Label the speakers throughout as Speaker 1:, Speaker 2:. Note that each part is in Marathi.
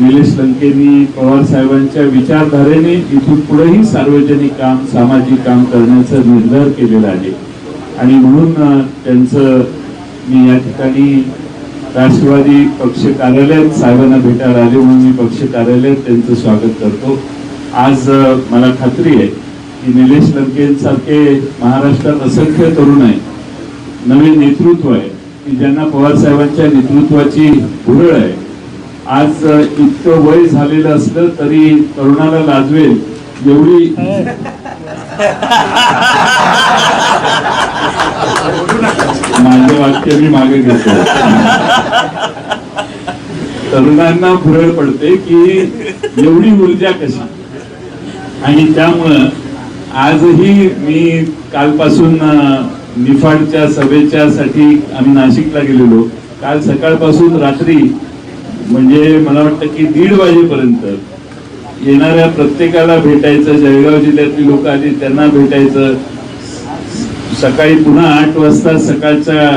Speaker 1: निलेश लंकेनी पवार साहेबांच्या विचारधारेने इथून पुढेही सार्वजनिक काम सामाजिक काम करण्याचा निर्धार केलेला आहे. आणि म्हणून त्यांचं मी या ठिकाणी राष्ट्रवादी पक्ष कार्यालयात साहेबांना भेटायला आले म्हणून मी पक्ष कार्यालयात त्यांचं स्वागत करतो. आज मला खात्री आहे की निलेश लंकेंसारखे महाराष्ट्रात असंख्य तरुण आहे नवीन नेतृत्व आहे की ज्यांना पवार साहेबांच्या नेतृत्वाची भुरळ आहे. आज इतकं वय झालेलं असलं तरी तरुणाला लाजवेल एवढी माझं वाक्य मी मागे घेतो. तरुणांना भुरळ पडते की एवढी ऊर्जा कशी? आणि त्यामुळं आजही मी कालपासून निफाडच्या सभेच्या साठी आम्ही नाशिकला गेलेलो. काल सकाळपासून रात्री म्हणजे मला वाटतं की दीड वाजेपर्यंत येणाऱ्या प्रत्येकाला भेटायचं जळगाव जिल्ह्यातली लोक आली त्यांना भेटायचं. सकाळी पुन्हा आठ वाजता सकाळच्या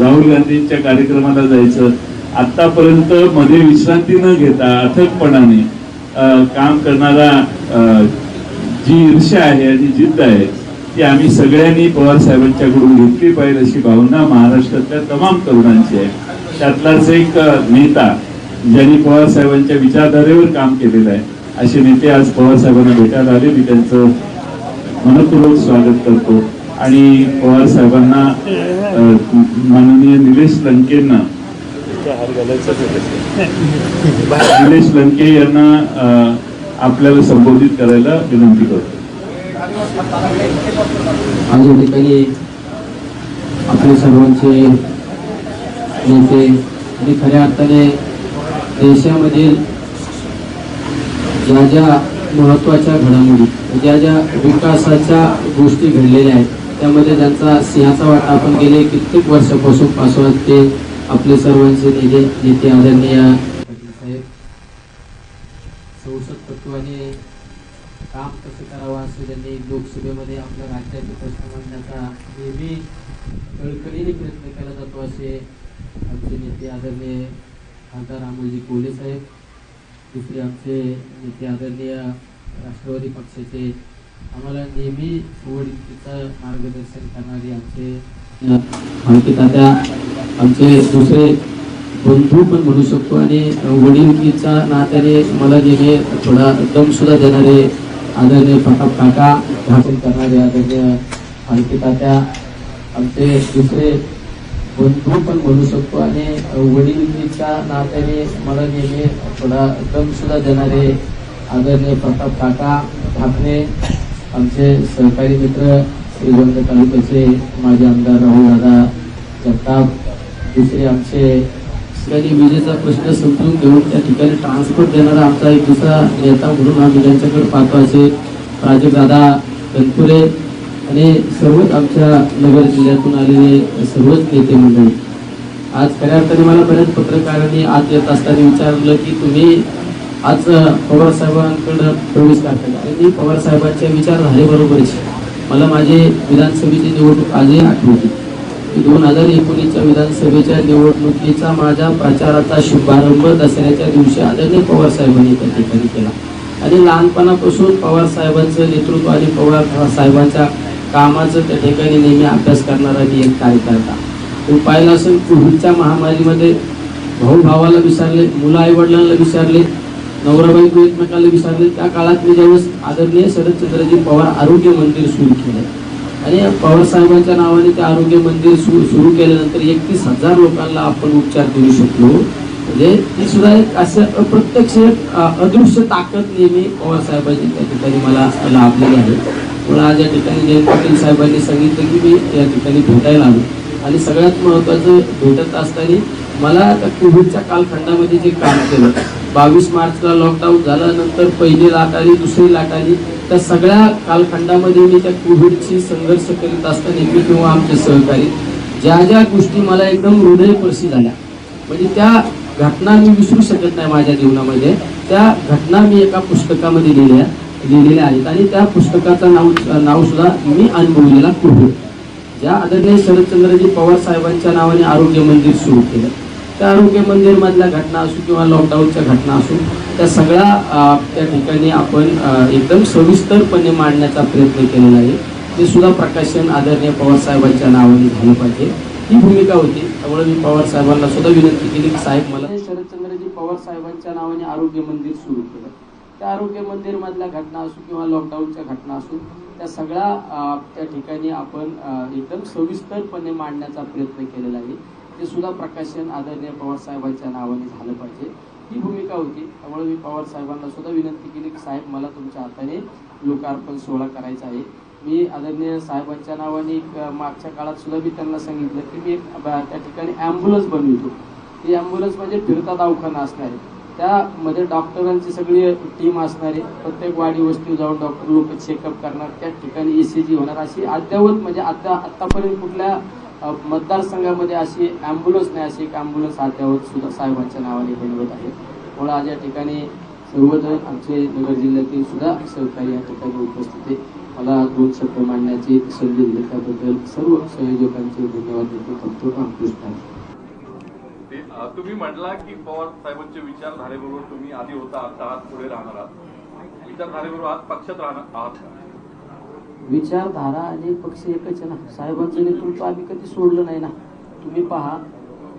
Speaker 1: राहुल गांधींच्या कार्यक्रमाला जायचं. आतापर्यंत मध्ये विश्रांती न घेता अथकपणाने काम करणारा जी ईर्ष्या आहे आणि जिद्द आहे ती आम्ही सगळ्यांनी पवार साहेबांच्याकडून घेतली पाहिजे अशी भावना महाराष्ट्रातल्या तमाम तरुणांची आहे. त्यातलाच एक नेता ज्यांनी पवार साहेबांच्या विचारधारेवर काम केलेलं आहे असे नेते आज पवार साहेबांना भेटायला आले. मी त्यांचं मनपूर्वक स्वागत करतो. आणि पवार साहेबांना माननीय निलेश लंकेंना निलेश लंके यांना आपल्याला संबोधित करायला विनंती करतो.
Speaker 2: आज या ठिकाणी आपले सर्वांचे नेते आणि खऱ्या अर्थाने देशामधील ज्या ज्या महत्त्वाच्या घडामोडी ज्या ज्या विकासाच्या गोष्टी घडलेल्या आहेत त्यामध्ये त्यांचा सिंहाचा वाटा आपण गेले कित्येक वर्षापासून पासून ते आपले सर्वांचे नेते नेते आदरणीय साहेब संसद तत्वाने काम कसं करावं असं त्यांनी लोकसभेमध्ये आपल्या राज्याचे प्रश्न मांडण्याचा नेहमी कळकळीने प्रयत्न केला जातो असे आमचे नेते आदरणीय खासदार अमोलजी कोले साहेब दुसरे आमचे नेते आदरणीय राष्ट्रवादी पक्षाचे. आम्हाला नेहमी वडीलकीचं मार्गदर्शन करणारे आमचे आमचे आमचे दुसरे बंधू पण म्हणू शकतो आणि वडीलकीच्या नात्याने मला नेहमी थोडा दम सुद्धा देणारे आदरणीय प्रताप काका भाषण करणारे आदरणीय फाळके आमचे दुसरे बंधू पण म्हणू शकतो आणि वडीलच्या नात्याने मला नेहमी थोडा दम सुद्धा देणारे आदरणीय प्रताप काका ठाकरे आमचे सहकारी मित्र श्रीगोंद तालुक्याचे माजी आमदार राहुल दादा जगताप दुसरे आमचे त्यांनी विजेचा प्रश्न समजून घेऊन त्या ठिकाणी ट्रान्सपोर्ट देणारा आमचा एक दुसरा नेता म्हणून आम्ही त्यांच्याकडे पाहतो असे प्राजक्तदादा कनपुरे आणि सर्वच आमच्या नगर जिल्ह्यातून आलेले सर्वच नेते मंडळी आज खऱ्या अर्थाने मला बऱ्याच पत्रकारांनी आज येत असताना विचारलं की तुम्ही आज पवार साहेबांकडे प्रवेश करताय आणि मी पवार साहेबांच्या विचारधारेबरोबरच मला माझे विधानसभेची निवडणूक आजही आठवली की दोन हजार एकोणीसच्या विधानसभेच्या निवडणुकीचा माझ्या प्रचाराचा शुभारंभ दसऱ्याच्या दिवशी आदरणीय पवार साहेबांनी त्या ठिकाणी केला. आणि लहानपणापासून पवार साहेबांचं नेतृत्व आणि पवार साहेबांच्या कामाचं त्या ठिकाणी नेहमी अभ्यास करणारा मी एक कार्यकर्ता. तुम्ही पाहिलं असेल कोविडच्या महामारीमध्ये भाऊ भावाला विचारले मुलं आईवडिलांना विचारले नवराबाई नवरा बायको एकमेकाला विचारले त्या काळात मी ज्यावेळेस आदरणीय शरदचंद्रजी पवार आरोग्य मंदिर सुरू केलं. आणि पवार साहेबांच्या नावाने ते आरोग्य मंदिर सुरू सुरू केल्यानंतर एकतीस हजार लोकांना आपण उपचार देऊ शकलो. म्हणजे ती सुद्धा एक असं अप्रत्यक्ष अदृश्य ताकद नेहमी पवार साहेबांची त्या ठिकाणी मला लाभलेली आहे. पण आज या ठिकाणी जयंत पाटील साहेबांनी सांगितलं की मी या ठिकाणी भेटायला आलो. आणि सगळ्यात महत्त्वाचं भेटत असताना मला त्या कोविडच्या कालखंडामध्ये जे काम केलं बावीस मार्चला लॉकडाऊन झाल्यानंतर पहिली लाट आली दुसरी लाट आली त्या सगळ्या कालखंडामध्ये मी त्या कोविडशी संघर्ष करीत असताना मी किंवा आमचे सहकारी ज्या ज्या गोष्टी मला एकदम हृदयपर्शी झाल्या. म्हणजे त्या घटना मी विसरू शकत नाही माझ्या जीवनामध्ये. त्या घटना मी एका पुस्तकामध्ये लिहिल्या. लिहिलेल्या आहेत. आणि त्या पुस्तकाचं नाव नाव सुद्धा मी अनुभवलेला कोविड ज्या आदरणीय शरदचंद्रजी पवार साहेबांच्या नावाने आरोग्य मंदिर सुरू केलं. त्या आरोग्य मंदिर मधल्या घटना असो किंवा लॉकडाऊनच्या घटना असो त्या सगळ्या त्या ठिकाणी आपण एकदम सविस्तरपणे मांडण्याचा प्रयत्न केलेला आहे. ते सुद्धा प्रकाशन आदरणीय पवार साहेबांच्या नावाने झालं पाहिजे. ही भूमिका होती. त्यामुळे मी पवार साहेबांना सुद्धा विनंती केली की साहेब मला शरदचंद्रजी पवार साहेबांच्या नावाने आरोग्य मंदिर सुरू केलं. त्या आरोग्य मंदिर मधल्या घटना असू किंवा लॉकडाऊनच्या घटना असू त्या सगळ्या त्या ठिकाणी आपण एकदम सविस्तरपणे मांडण्याचा प्रयत्न केलेला आहे. ते सुद्धा प्रकाशन आदरणीय पवार साहेबांच्या नावाने झालं पाहिजे. ही भूमिका होती. त्यामुळे मी पवार साहेबांना सुद्धा विनंती केली की साहेब मला तुमच्या हाताने लोकार्पण सोहळा करायचा आहे. मी आदरणीय साहेबांच्या नावाने एक मागच्या काळात सुद्धा मी त्यांना सांगितलं की मी एक ब- त्या ठिकाणी ॲम्ब्युलन्स बनवितो. ती ॲम्ब्युलन्स म्हणजे फिरता दवाखाना असणार आहे. त्यामध्ये डॉक्टरांची सगळी टीम असणार आहे. प्रत्येक वाडी वस्ती जाऊन डॉक्टर लोक चेकअप करणार. त्या ठिकाणी ईसीजी सी जी होणार. अशी अद्यावत म्हणजे आता आतापर्यंत कुठल्या मतदारसंघामध्ये अशी ॲम्ब्युलन्स नाही. अशी एक ॲम्ब्युलन्स अद्यावत सुद्धा साहेबांच्या नावाने बनवत आहे. म्हणून आज या ठिकाणी सर्वजण आमचे नगर जिल्ह्यातील सुद्धा सहकारी या ठिकाणी उपस्थित आहे. मला दोन शब्द मांडण्याची संधी दिली त्याबद्दल सर्व संयोजकांचे धन्यवाद देतो फक्त रामकृष्ण.
Speaker 3: तुम्ही म्हटला की पवार साहेबांच्या विचारधारेबरोबर तुम्ही आधी होता आता आहात पुढे राहणार आहात. विचारधारेबरोबर आज पक्षात राहणार आहात
Speaker 2: विचारधारा आणि पक्ष एकच आहे ना. साहेबांचं नेतृत्व आम्ही कधी सोडलं नाही ना. तुम्ही पहा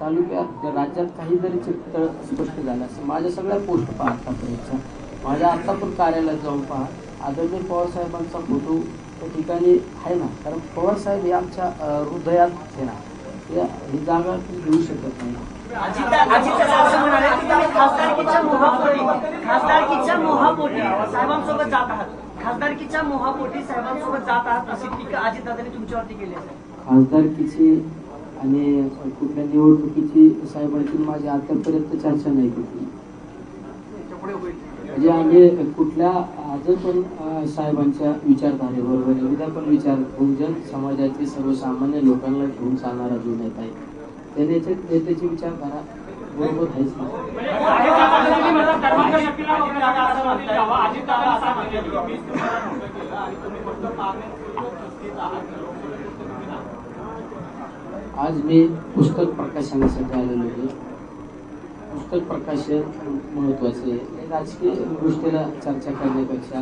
Speaker 2: तालुक्यात राज्यात काही जरी चित्र स्पष्ट झालं असं माझ्या सगळ्या पोस्ट पहा आतापर्यंतच्या. माझ्या आत्ता पण कार्यालयात जाऊन पहा. आदरणीय पवार साहेबांचा फोटो त्या ठिकाणी आहे ना. कारण पवार साहेब हे आमच्या हृदयात आहे ना. या- ही जागा तुम्ही घेऊ शकत नाही
Speaker 4: म्हणाले की तुम्ही खासदारकीच्या मोहापोटी खासदारकीच्या मोहापोटी साहेबांसोबत जात आहात खासदारकीच्या मोहापोटी साहेबांसोबत जात आहात अशी टीका अजितदादांनी तुमच्यावरती केली आहे
Speaker 2: खासदारकीची आणि कुठल्या निवडणुकीची साहेबांची माझी आतापर्यंत चर्चा नाही कुठली म्हणजे आम्ही कुठल्या आजच पण साहेबांच्या विचारधारेबरोबर आहे. उद्या पण विचार बहुजन समाजाचे सर्वसामान्य लोकांना घेऊन चालणारा जो नेता आहे त्याचे नेते नेत्याची विचारधारा बरोबर आहेच आज मी पुस्तक प्रकाशनासाठी आलेलो आहे. पुस्तक प्रकाशन महत्त्वाचे आहे. राजकीय गोष्टीला चर्चा करण्यापेक्षा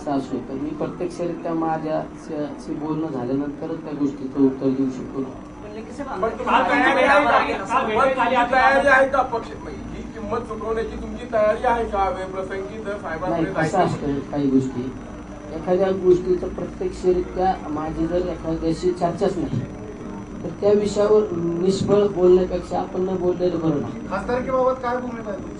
Speaker 2: असं असो तर मी प्रत्यक्षरित्या माझ्याशी बोलणं झाल्यानंतरच त्या गोष्टीचं उत्तर देऊ शकतो.
Speaker 5: ही किंमत चुकवण्याची तुमची तयारी आहे का? वेळप्रसंगी जर
Speaker 2: नाही
Speaker 5: साहेबांकडे
Speaker 2: कसं असतं काही गोष्टी. एखाद्या गोष्टीचं प्रत्यक्षरित्या माझी जर एखाद्याशी चर्चाच नाही तर त्या विषयावर निष्फळ बोलण्यापेक्षा आपण न बोललेलं बरं ना
Speaker 5: खासदारकीबाबत काय भूमिका आहे तुमची?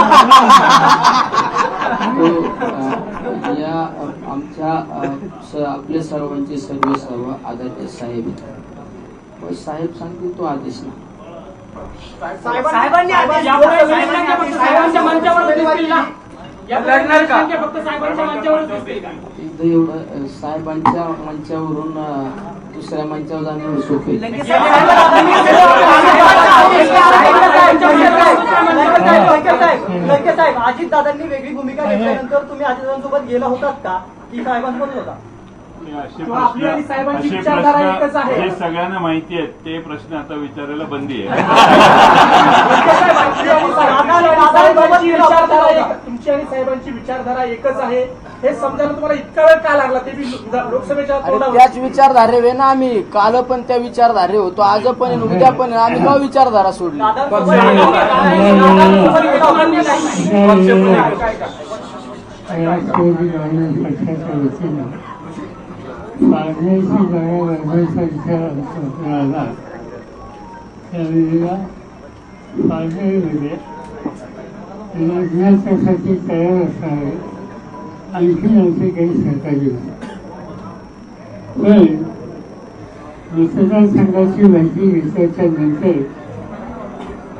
Speaker 2: या आमच्या आपल्या सर्वांचे सर्व सर्व आदरणीय साहेब साहेब सांगतील तो आदेश ना
Speaker 4: साहेबांनी
Speaker 6: साहेबांच्या
Speaker 2: एवढं साहेबांच्या मंचावरून दुसऱ्या मंचावर जाणे सोपे
Speaker 4: अजित दादांनी वेगळी भूमिका घेतल्यानंतर तुम्ही अजितदादांसोबत गेला होतात का की साहेबांसोबत होता
Speaker 1: सगळ्यांना माहिती आहेत ते प्रश्न आता विचारायला बंदी आहे
Speaker 6: तुमची आणि साहेबांची विचारधारा एकच आहे. हे समजायला तुम्हाला इतका वेळ का लागला? ते बी लोकसभेच्या
Speaker 7: अरे त्याच विचारधारे वे ना आम्ही. काल पण त्या विचारधारे होतो आज पण आहे, उद्या पण आहे. आम्ही का विचारधारा सोडली?
Speaker 8: पाण्याची विचार त्यावेळेला पाण्यामध्ये लग्नाच्यासाठी तयार असणारे आणखी आमचे काही सहकारी होते पण मतदारसंघाची माहिती घेतल्याच्या नंतर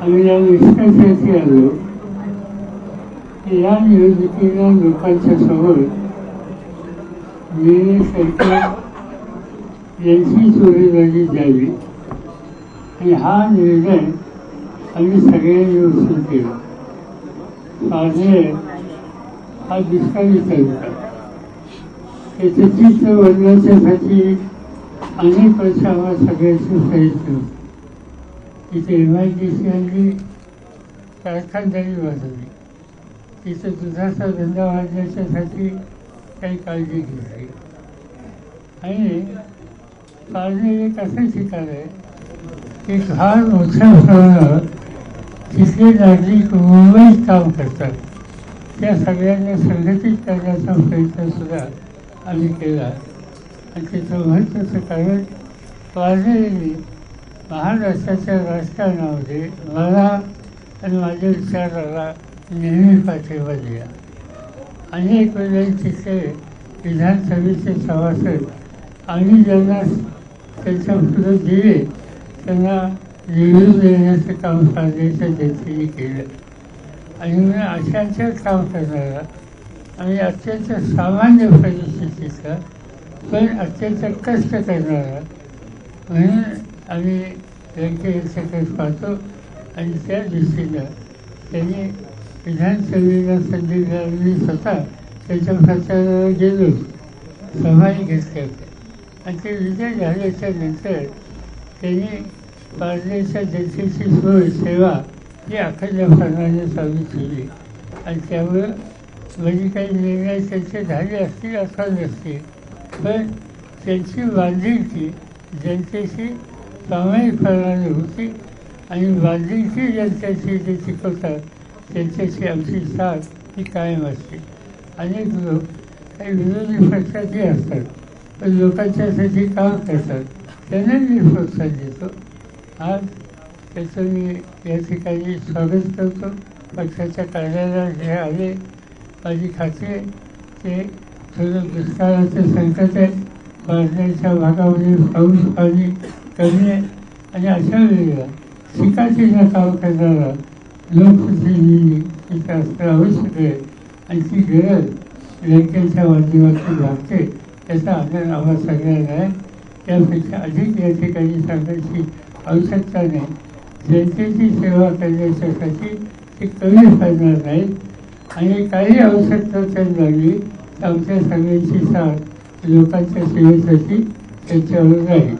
Speaker 8: आम्ही या निष्कर्षाशी आलो की या निवडणुकीला लोकांच्या समोर मी सरकार यांची चोरीबाजी द्यावी. आणि हा निर्णय आम्ही सगळ्यांनी उचलून केला. माझे हा दुष्काळी तालुका त्याचं चित्र बदलण्यासाठी अनेक वर्ष आम्हाला सगळ्यांची प्रयत्न तिथे एम आय डी सी आणली कारखानदारी वाजवली तिथं दुधाचा धंदा वाढण्याच्यासाठी काही काळजी घेतली. आणि काळजी एक असं ठिकाण आहे की फार मोठ्या प्रमाणावर तिथले नागरिक मुंबईत काम करतात. त्या सगळ्यांना संघटित करण्याचा प्रयत्न सुद्धा आम्ही केला. आणि त्याचं महत्त्वाचं कारण पारनेने महाराष्ट्राच्या राजकारणामध्ये मला आणि माझ्या विचाराला नेहमी पाठिंबा दिला अनेक वेळेला तिथे विधानसभेचे सभासद आम्ही ज्यांना त्यांच्या पुढे दिले त्यांना निवडून देण्याचं काम करण्याचं त्यांनी केलं. आणि मी अशाच काम करणारा आणि अत्यंत सामान्य परिस्थितीचा पण अत्यंत कष्ट करणारा म्हणून आम्ही व्यंकय्याकडे पाहतो. आणि त्या दृष्टीनं त्यांनी विधानसभेला संधी मिळाली स्वतः. त्याच्या प्रचाराला गेलो. सभाही घेतल्या होत्या आणि ते विजय झाल्याच्यानंतर त्यांनी पारनेच्या जनतेची सोय सेवा ही अखंडपणाने चालू केली आणि त्यामुळं म्हणजे काही निर्णय त्यांचे झाले असतील असा नसतील. पण त्यांची बांधिलकी जनतेशी प्रामाणिकपणाने होती आणि बांधिलकी जनतेची जे शिकवतात त्यांच्याशी आमची साथ ही कायम असते. अनेक लोक काही विरोधी पक्षाचे असतात पण लोकांच्यासाठी काम करतात. त्यांना मी प्रोत्साहन देतो. आज त्याचं मी या ठिकाणी स्वागत करतो. पक्षाच्या कार्यालयात जे आले माझी खात्री आहे ते थोडं दुष्काळाचं संकट आहे पाण्याच्या भागामध्ये पाऊस पाणी कमी आहे. आणि अशा वेळेला शिकाचीला काम करणारा लोकप्रतिनिधी असणं आवश्यक आहे. आणि ती गरज बँकेच्या माध्यमातून लागते त्याचा आनंद आम्हाला सगळ्यांना आहे. त्यापेक्षा अधिक या ठिकाणी सांगायची आवश्यकता नाही जनतेची सेवा करण्यासाठी ते कमी पडणार नाहीत आणि काही आवश्यकता त्यांना लागली तर आमच्या सगळ्यांची साथ लोकांच्या सेवेसाठी त्यांच्यावर राहील.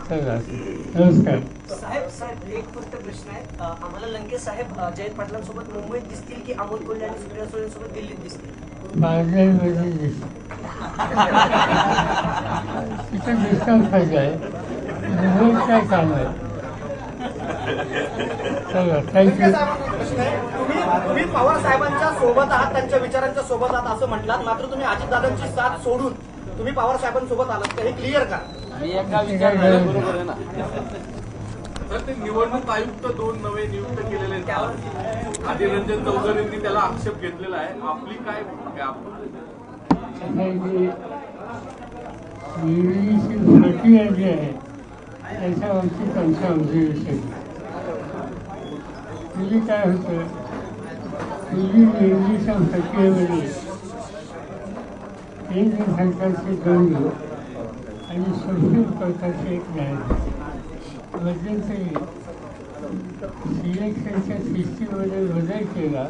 Speaker 8: चला नमस्कार.
Speaker 4: साहेब साहेब एक फक्त प्रश्न आहे. आम्हाला लंके साहेब जयंत पाटलांसोबत मुंबईत दिसतील की अमोल कोल्हे आणि सुप्रिया सुळेंसोबत दिल्लीत दिसतील?
Speaker 8: पार्लरमध्ये दिसत तिथं दिसतात पाहिजे आहे मुंबईत काय काम आहे? चला थँक्यू
Speaker 6: तुम्ही तुम्ही पवार साहेबांच्या सोबत आहात त्यांच्या विचारांच्या सोबत आहात असं म्हटलात मात्र तुम्ही अजितदादांची साथ सोडून तुम्ही पवार साहेबांसोबत आलात. तर हे क्लिअर का?
Speaker 7: मी एका विचारधारे बरोबर आहे ना.
Speaker 3: तर ते निवडणूक आयुक्त दोन नवे नियुक्त केलेले आहेत. त्यावर आधी रंजन चौधरींनी त्याला आक्षेप घेतलेला आहे. आपली काय भूमिका आहे?
Speaker 8: असं आहे की निवडीची पूर्वी काय होतं पूर्वी निवडीच्या प्रक्रियेमध्ये केंद्र सरकारचे दोन आणि सुप्रीम कोर्टाचे एक न्यायाधीश मध्यंतरी सिलेक्शनच्या सिस्टीममध्ये बदल केला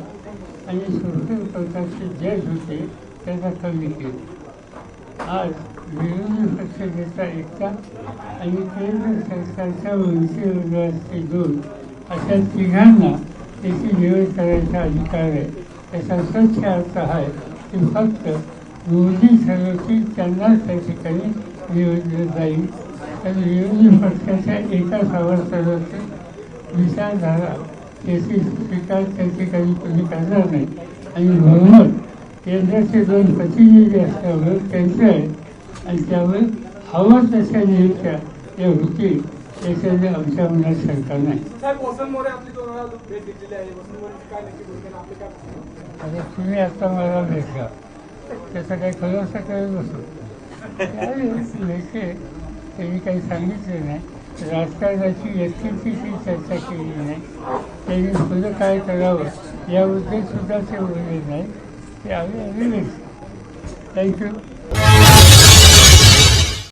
Speaker 8: आणि सुप्रीम कोर्टाचे जज होते त्यांना कमी केलं. आज विरोधी पक्षनेता एकता आणि केंद्र सरकारच्या मंत्रिमंडळाचे दोन अशा तिघांना त्याची निवड करायचा अधिकार आहे. त्याचा स्वच्छ अर्थ आहे की फक्त मोदी की त्यांनाच त्या ठिकाणी निवडलं जाईल. तर विरोधी पक्षाच्या एका सभासदाचे विचारधारा त्याची स्वीकार त्या ठिकाणी कोणी करणार नाही. आणि म्हणूनच केंद्राचे दोन प्रतिनिधी असल्यामुळे त्यांचे आहे आणि त्यामुळे हवं तशा नियुक्त्या या होतील याच्यामध्ये आमच्या मनात शंका नाही? आता तुम्ही आता मला भेटला त्याचा काही खुलासा करत त्यावेळी भेटले त्यांनी काही सांगितलं नाही राजकारणाची व्यक्तीची ती चर्चा केली नाही त्यांनी पुढं काय करावं याबद्दल सुद्धा ते बोलले नाही ते आम्ही आम्ही भेटलो थँक्यू